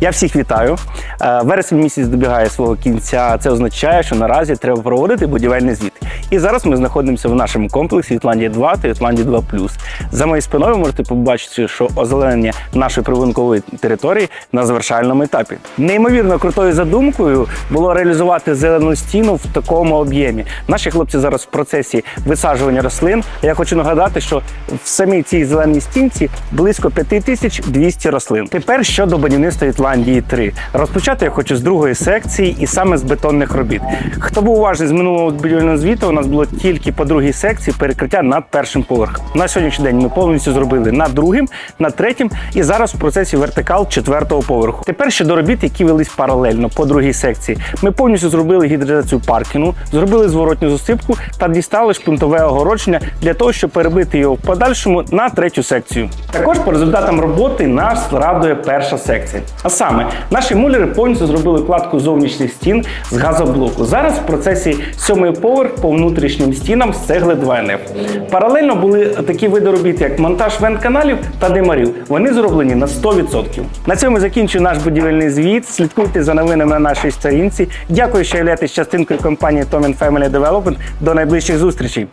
Я всіх вітаю. Е, Вересень місяць добігає свого кінця. Це означає, що наразі треба проводити будівельний звіт. І зараз ми знаходимося в нашому комплексі Ітландія 2 та Ітландія 2 За моєю спиною можете побачити, що озеленення нашої прибункової території на завершальному етапі. Неймовірно крутою задумкою було реалізувати зелену стіну в такому об'ємі. Наші хлопці зараз в процесі висаджування рослин. Я хочу нагадати, що в самій цій зеленій стінці близько 5200 рослин. Тепер щодо будівництва Ітландії 3. Розпочати я хочу з другої секції і саме з бетонних робіт. Хто був уважний з минулого будівельного звіту, у нас було тільки по другій секції перекриття над першим поверхом. На сьогоднішній день ми повністю зробили над другим, над третім і зараз в процесі вертикал четвертого поверху. Тепер щодо робіт, які велись паралельно по другій секції. Ми повністю зробили гідризацію паркінгу, зробили зворотню засипку та дістали шпунтове огородження для того, щоб перебити його в подальшому на третю секцію. Також по результатам роботи нас радує перша секція. Саме, наші мулери повністю зробили кладку зовнішніх стін з газоблоку. Зараз в процесі сьомий поверх по внутрішнім стінам з цегли 2НФ. Паралельно були такі види робіт, як монтаж вент-каналів та димарів. Вони зроблені на 100%. На цьому закінчую наш будівельний звіт. Слідкуйте за новинами на нашій сторінці. Дякую, що являєтесь частинкою компанії Tom Family Development. До найближчих зустрічей.